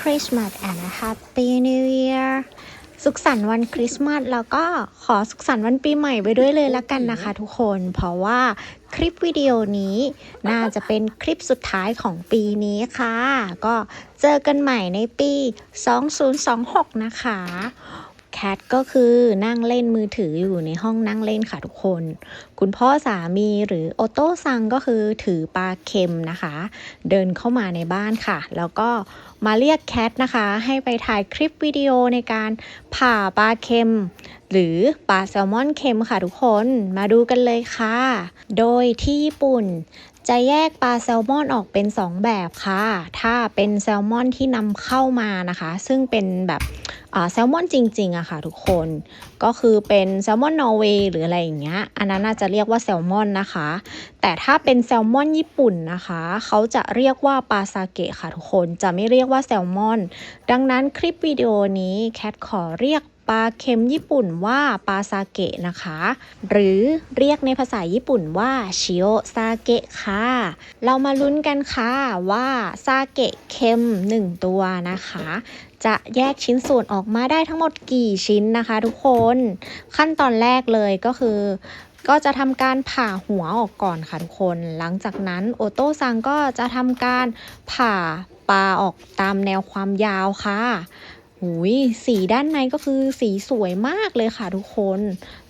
Christmas and a Happy New Year สุขสันต์วันคริสต์มาสแล้วก็ขอสุขสันต์วันปีใหม่ไปด้วยเลยละกันนะคะทุกคน เพราะว่าคลิปวิดีโอนี้น่าจะเป็นคลิปสุดท้ายของปีนี้ค่ะ ก็เจอกันใหม่ในปี 2026 นะคะ แคทก็คือนั่งเล่นมือถืออยู่ในห้องนั่งเล่นค่ะทุกคน คุณพ่อสามีหรือโอโต้ซังก็คือถือปลาเค็มนะคะ เดินเข้ามาในบ้านค่ะ แล้วก็มาเรียกแคทนะคะ ให้ไปถ่ายคลิปวิดีโอในการผ่าปลาเค็ม หรือปลาแซลมอนเค็มค่ะทุกคนมาดูกันเลยค่ะ โดยที่ญี่ปุ่นจะแยกปลาแซลมอนออกเป็น 2 แบบค่ะ ถ้าเป็นแซลมอนที่นำเข้ามานะคะ ซึ่งเป็นแบบ แซลมอนจริงๆอะค่ะทุกคนก็คือเป็นแซลมอนนอร์เวย์หรืออะไรอย่างเงี้ยอันนั้นน่าจะเรียกว่าแซลมอนนะคะ แต่ถ้าเป็นแซลมอนญี่ปุ่นนะคะ เขาจะเรียกว่าปลาซาเกะค่ะทุกคนจะไม่เรียกว่าแซลมอน ดังนั้นคลิปวิดีโอนี้แคทขอเรียกปลาเค็มญี่ปุ่นว่าปลาซาเกะนะคะ หรือเรียกในภาษาญี่ปุ่นว่าชิโอซาเกะค่ะ เรามาลุ้นกันค่ะว่าซาเกะเค็ม 1 ตัวนะคะ จะแยกชิ้นส่วนออกมาได้ทั้งหมดกี่ชิ้นนะคะ ทุกคนขั้นตอนแรกเลยก็คือ ก็จะทำการผ่าหัวออกก่อนค่ะทุกคน หลังจากนั้นโอโต้ซังก็จะทำการผ่าปลาออกตามแนวความยาวค่ะหุยสีด้านในก็คือสีสวยมากเลยค่ะทุกคน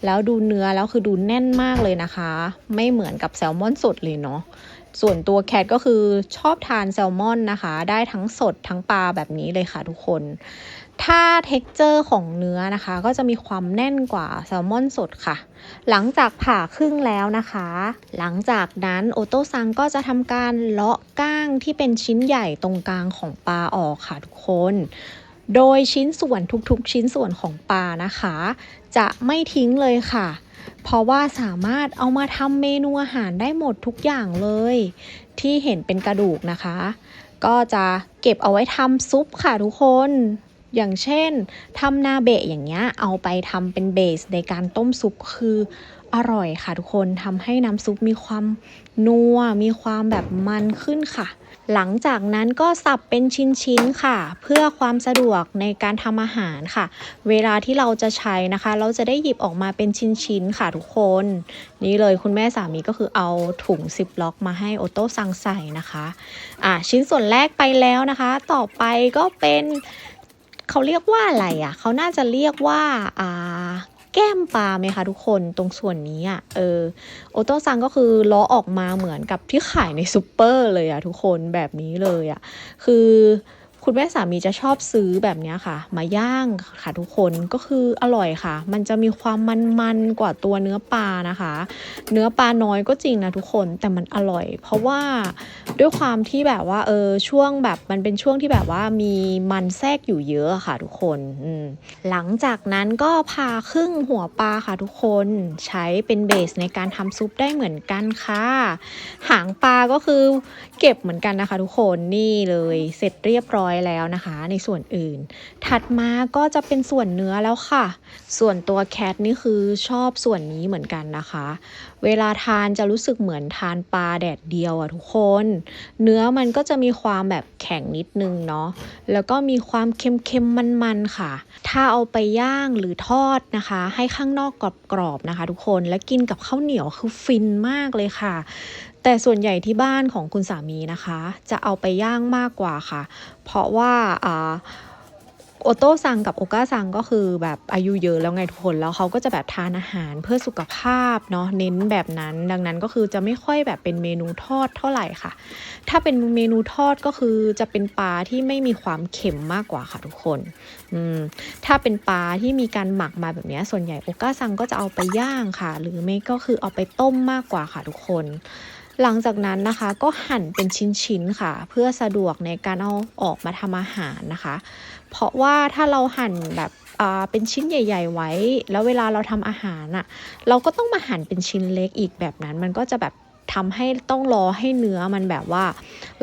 แล้วดูเนื้อแล้วคือดูแน่นมากเลยนะคะ ไม่เหมือนกับแซลมอนสดเลยเนาะ ส่วนตัวแคทก็คือชอบทานแซลมอนนะคะ ได้ทั้งสดทั้งปลาแบบนี้เลยค่ะทุกคน ถ้าเท็กเจอร์ของเนื้อนะคะ ก็จะมีความแน่นกว่าแซลมอนสดค่ะ หลังจากผ่าครึ่งแล้วนะคะ หลังจากนั้นโอโตซังก็จะทำการเลาะก้างที่เป็นชิ้นใหญ่ตรงกลางของปลาออกค่ะทุกคน โดยชิ้นส่วนทุกๆ ชิ้นส่วนของปลานะคะ จะไม่ทิ้งเลยค่ะ เพราะว่าสามารถเอามาทำเมนูอาหารได้หมดทุกอย่างเลย ที่เห็นเป็นกระดูกนะคะ ก็จะเก็บเอาไว้ทำซุปค่ะทุกคนอย่างเช่นทำนาเบะอย่างเงี้ยเอาไปทำเป็นเบสในการต้มซุปคือ อร่อยค่ะทุกคนทำให้น้ำซุปมีความนัว มีความแบบมันขึ้นค่ะ หลังจากนั้นก็สับเป็นชิ้นๆค่ะ เพื่อความสะดวกในการทำอาหารค่ะ เวลาที่เราจะใช้นะคะ เราจะได้หยิบออกมาเป็นชิ้นๆค่ะทุกคน นี่เลยคุณแม่สามีก็คือเอาถุงซิปล็อกมาให้โอโต้สั่งใส่นะคะอ่าชิ้นส่วนแรกไปแล้วนะคะ ต่อไปก็เป็นเขาเรียกว่าอะไรอะ เขาน่าจะเรียกว่าอ่า แก้มปลาไหมคะทุกคนตรงส่วนนี้อะเออโอโต้ซังก็คือล้อออกมาเหมือนกับที่ขายในซูเปอร์เลยอะทุกคนแบบนี้เลยอะคือ คุณแม่สามีจะชอบซื้อแบบนี้ค่ะ มาย่างค่ะทุกคนก็คืออร่อยค่ะ มันจะมีความมันๆกว่าตัวเนื้อปลานะคะ เนื้อปลาน้อยก็จริงนะทุกคนแต่มันอร่อย เพราะว่าด้วยความที่แบบว่าเออช่วงแบบมันเป็นช่วงที่แบบว่ามีมันแทรกอยู่เยอะค่ะทุกคนหลังจากนั้นก็พาครึ่งหัวปลาค่ะทุกคนใช้เป็นเบสในการทำซุปได้เหมือนกันค่ะ หางปลาก็คือเก็บเหมือนกันนะคะ ทุกคนนี่เลยเสร็จเรียบร้อยอยแล้วนะคะ ในส่วนอื่น ถัดมาก็จะเป็นส่วนเนื้อแล้วค่ะ ส่วนตัวแคทนี่คือชอบส่วนนี้เหมือนกันนะคะ เวลาทานจะรู้สึกเหมือนทานปลาแดดเดียวอะทุกคน เนื้อมันก็จะมีความแบบแข็งนิดนึงเนาะแล้วก็มีความเค็มๆมันๆค่ะ ถ้าเอาไปย่างหรือทอดนะคะ ให้ข้างนอกกรอบๆนะคะ ทุกคนแล้วกินกับข้าวเหนียวคือฟินมากเลยค่ะ แต่ส่วนใหญ่ที่บ้านของคุณสามีนะคะ จะเอาไปย่างมากกว่าค่ะ เพราะว่าโอโต้ซังกับโอก้าซังก็คือแบบอายุเยอะแล้วไงทุกคนแล้วเขาก็จะแบบทานอาหารเพื่อสุขภาพเนาะเน้นแบบนั้น ดังนั้นก็คือจะไม่ค่อยแบบเป็นเมนูทอดเท่าไหร่ค่ะ ถ้าเป็นเมนูทอดก็คือจะเป็นปลาที่ไม่มีความเค็มมากกว่าค่ะทุกคนอืมถ้าเป็นปลาที่มีการหมักมาแบบนี้ส่วนใหญ่โอก้าซังก็จะเอาไปย่างค่ะ หรือไม่ก็คือเอาไปต้มมากกว่าค่ะทุกคน หลังจากนั้นนะคะก็หั่นเป็นชิ้นๆค่ะ เพื่อสะดวกในการเอาออกมาทำอาหารนะคะ เพราะว่าถ้าเราหั่นแบบเป็นชิ้นใหญ่ ๆ ไว้ แล้วเวลาเราทำอาหารอะ เราก็ต้องมาหั่นเป็นชิ้นเล็กอีกแบบนั้น มันก็จะแบบทำให้ต้องรอให้เนื้อมันแบบว่า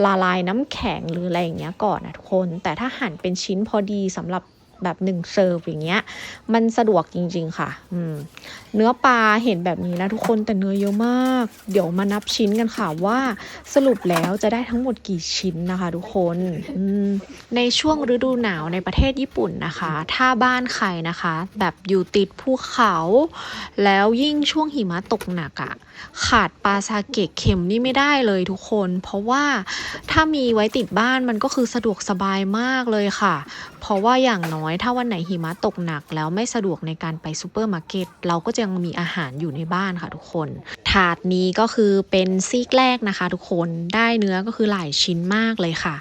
ละลายน้ำแข็งหรืออะไรอย่างเงี้ยก่อนนะทุกคน แต่ถ้าหั่นเป็นชิ้นพอดีสำหรับ แบบหนึ่งเซิร์ฟอย่างเงี้ย มันสะดวกจริง ๆ ค่ะ อืม เนื้อปลาเห็นแบบนี้นะทุกคนแต่เนื้อเยอะมาก เดี๋ยวมานับชิ้นกันค่ะว่าสรุปแล้วจะได้ทั้งหมดกี่ชิ้นนะคะทุกคนอืมในช่วงฤดูหนาวในประเทศญี่ปุ่นนะคะ ถ้าบ้านใครนะคะ แบบอยู่ติดภูเขา แล้วยิ่งช่วงหิมะตกหนักอะ่ะ ขาดปลาซาเกะเข็มนี่ไม่ได้เลยทุกคน เพราะว่าถ้ามีไว้ติดบ้านมันก็คือสะดวกสบายมากเลยค่ะ เพราะว่าอย่างน้อยถ้าวันไหนหิมะตกหนักแล้วไม่สะดวกในการไปซูเปอร์มาร์เก็ตเราก็จะยังมีอาหารอยู่ในบ้านค่ะทุกคนาดนี้ก็คือเป็นซีกแรกนะคะ ทุกคนได้เนื้อก็คือหลายชิ้นมากเลยค่ะ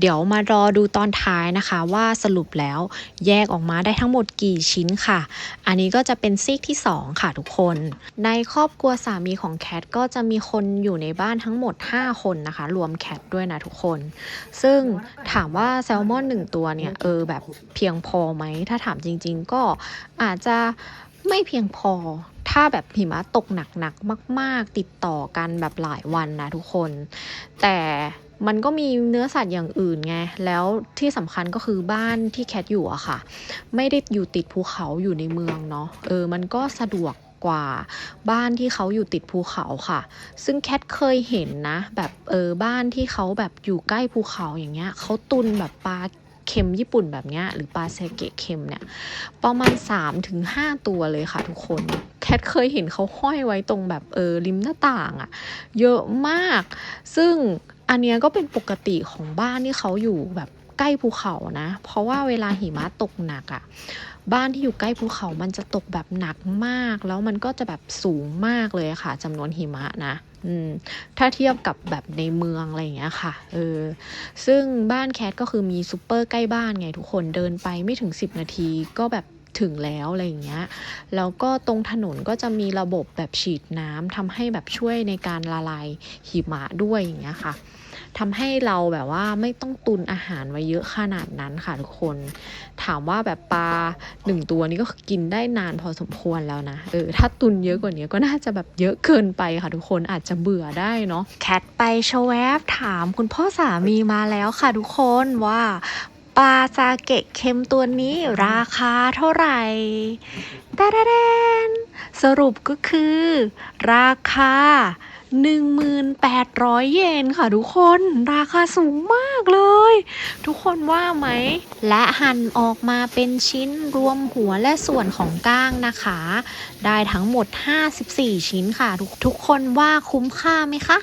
เดี๋ยวมารอดูตอนท้ายนะคะ ว่าสรุปแล้วแยกออกมาได้ทั้งหมดกี่ชิ้นค่ะ อันนี้ก็จะเป็นซีกที่ 2 ค่ะทุกคน ในครอบครัวสามีของแคทก็จะมีคนอยู่ในบ้านทั้งหมด 5 คนนะคะ รวมแคทด้วยนะทุกคน ซึ่งถามว่าแซลมอนหนึ่งตัวเนี่ยเออแบบเพียงพอไหม ถ้าถามจริง ๆ ก็อาจจะ ไม่เพียงพอ ถ้าแบบหิมะตกหนักๆมาก ๆ ติดต่อกันแบบหลายวันนะทุกคน แต่มันก็มีเนื้อสัตว์อย่างอื่นไง แล้วที่สำคัญก็คือบ้านที่แคทอยู่อะค่ะ ไม่ได้อยู่ติดภูเขาอยู่ในเมืองเนาะ เออ มันก็สะดวกกว่าบ้านที่เขาอยู่ติดภูเขาค่ะ ซึ่งแคทเคยเห็นนะ แบบเออบ้านที่เขาแบบอยู่ใกล้ภูเขาอย่างเงี้ยเขาตุนแบบปลา เค็มญี่ปุ่นแบบเนี้ยหรือปลาเซเกะเค็มเนี่ยประมาณ3-5ถึง5ตัวเลยค่ะทุกคน แคทเคยเห็นเขาห้อยไว้ตรงแบบเออริมหน้าต่างอะเยอะมาก ซึ่งอันเนี้ยก็เป็นปกติของบ้านที่เขาอยู่แบบใกล้ภูเขานะ เพราะว่าเวลาหิมะตกหนักอะบ้านที่อยู่ใกล้ภูเขามันจะตกแบบหนักมาก แล้วมันก็จะแบบสูงมากเลยค่ะจำนวนหิมะนะ อืมถ้าเทียบกับแบบในเมืองอะไรอย่างเงี้ยค่ะเออซึ่งบ้านแคทก็คือมีซูเปอร์ใกล้บ้านไงทุกคนเดินไปไม่ถึง 10 นาทีก็แบบถึงแล้วอะไรอย่างเงี้ย แล้วก็ตรงถนนก็จะมีระบบแบบฉีดน้ำทำให้แบบช่วยในการละลายหิมะด้วยอย่างเงี้ยค่ะ ทำให้เราแบบว่าไม่ต้องตุนอาหารไว้เยอะขนาดนั้นค่ะทุกคน ถามว่าแบบปลาหนึ่งตัวนี้ก็กินได้นานพอสมควรแล้วนะเออถ้าตุนเยอะกว่านี้ก็น่าจะแบบเยอะเกินไปค่ะทุกคนอาจจะเบื่อได้เนาะแคทไปชวบถามคุณพ่อสามีมาแล้วค่ะทุกคนว่าปลาซาเกะเค็มตัวนี้ราคาเท่าไหร่ตาดาแดนสรุปก็คือ ราคา 1,800 เยนค่ะทุกคนราคาสูงมากเลย ทุกคนว่าไหม และหั่นออกมาเป็นชิ้นรวมหัวและส่วนของก้างนะคะ ได้ทั้งหมด 54 ชิ้นค่ะ ทุกทุกคนว่าคุ้มค่าไหมคะ